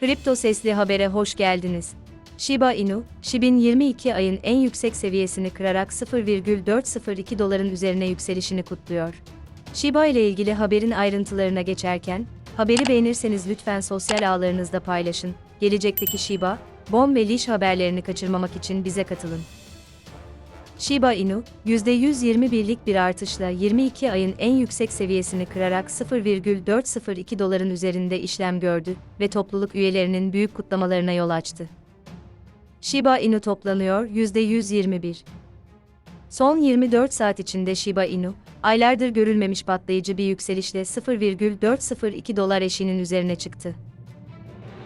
Kripto Sesli Haber'e hoş geldiniz. Shiba Inu, SHIB'in 22 ayın en yüksek seviyesini kırarak 0,402 doların üzerine yükselişini kutluyor. Shiba ile ilgili haberin ayrıntılarına geçerken, haberi beğenirseniz lütfen sosyal ağlarınızda paylaşın. Gelecekteki Shiba, Bon ve Lish haberlerini kaçırmamak için bize katılın. Shiba Inu, %121'lik bir artışla 22 ayın en yüksek seviyesini kırarak 0,402 doların üzerinde işlem gördü ve topluluk üyelerinin büyük kutlamalarına yol açtı. Shiba Inu toplanıyor %121. Son 24 saat içinde Shiba Inu, aylardır görülmemiş patlayıcı bir yükselişle 0,402 dolar eşiğinin üzerine çıktı.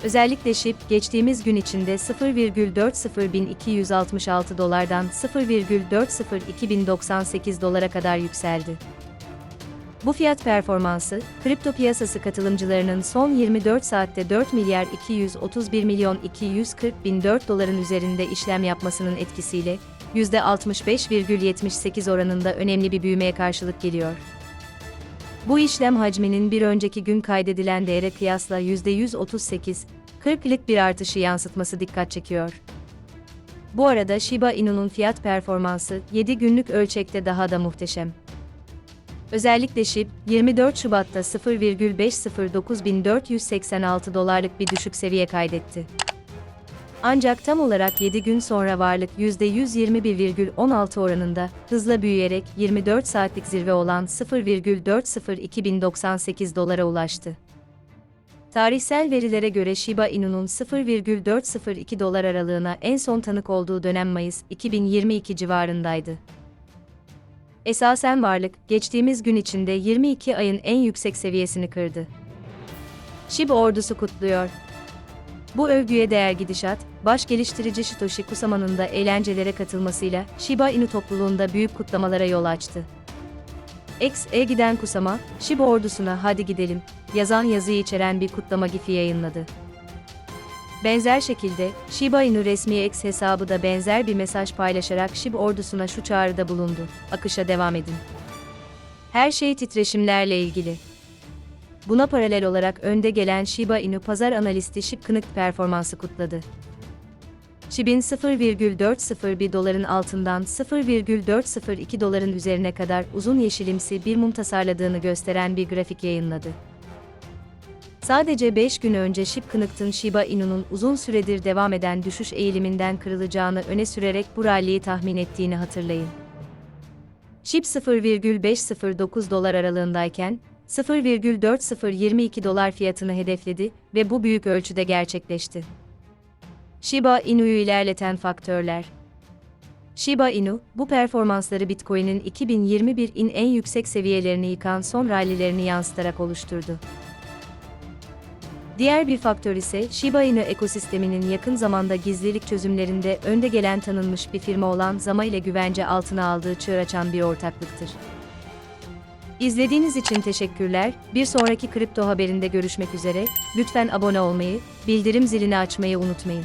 Özellikle SHIB, geçtiğimiz gün içinde 0,40266 dolardan 0,40298 dolara kadar yükseldi. Bu fiyat performansı, kripto piyasası katılımcılarının son 24 saatte 4 milyar 231 milyon 240 bin 4 doların üzerinde işlem yapmasının etkisiyle, %65,78 oranında önemli bir büyümeye karşılık geliyor. Bu işlem hacminin bir önceki gün kaydedilen değere kıyasla %138, 40'lık bir artışı yansıtması dikkat çekiyor. Bu arada Shiba Inu'nun fiyat performansı 7 günlük ölçekte daha da muhteşem. Özellikle SHIB, 24 Şubat'ta 0,509486 dolarlık bir düşük seviye kaydetti. Ancak tam olarak 7 gün sonra varlık %121,16 oranında hızla büyüyerek 24 saatlik zirve olan 0,40298 dolara ulaştı. Tarihsel verilere göre Shiba Inu'nun 0,402 dolar aralığına en son tanık olduğu dönem Mayıs 2022 civarındaydı. Esasen varlık, geçtiğimiz gün içinde 22 ayın en yüksek seviyesini kırdı. Shiba ordusu kutluyor. Bu övgüye değer gidişat, baş geliştirici Satoshi Kusama'nın da eğlencelere katılmasıyla Shiba Inu topluluğunda büyük kutlamalara yol açtı. X'e giden Kusama, Shiba ordusuna hadi gidelim, yazan yazıyı içeren bir kutlama gifi yayınladı. Benzer şekilde, Shiba Inu resmi X hesabı da benzer bir mesaj paylaşarak Shiba ordusuna şu çağrıda bulundu, akışa devam edin. Her şey titreşimlerle ilgili. Buna paralel olarak önde gelen Shiba Inu pazar analisti Shib Kınık performansı kutladı. Shib'in 0,401 doların altından 0,402 doların üzerine kadar uzun yeşilimsi bir mum tasarladığını gösteren bir grafik yayınladı. Sadece 5 gün önce Shib Kınıkt'ın Shiba Inu'nun uzun süredir devam eden düşüş eğiliminden kırılacağını öne sürerek bu ralliyi tahmin ettiğini hatırlayın. Shib 0,509 dolar aralığındayken, 0,4022 dolar fiyatını hedefledi ve bu büyük ölçüde gerçekleşti. Shiba Inu'yu ilerleten faktörler Shiba Inu, bu performansları Bitcoin'in 2021'in en yüksek seviyelerini yıkan son rallilerini yansıtarak oluşturdu. Diğer bir faktör ise Shiba Inu ekosisteminin yakın zamanda gizlilik çözümlerinde önde gelen tanınmış bir firma olan Zama ile güvence altına aldığı çığır açan bir ortaklıktır. İzlediğiniz için teşekkürler. Bir sonraki kripto haberinde görüşmek üzere. Lütfen abone olmayı, bildirim zilini açmayı unutmayın.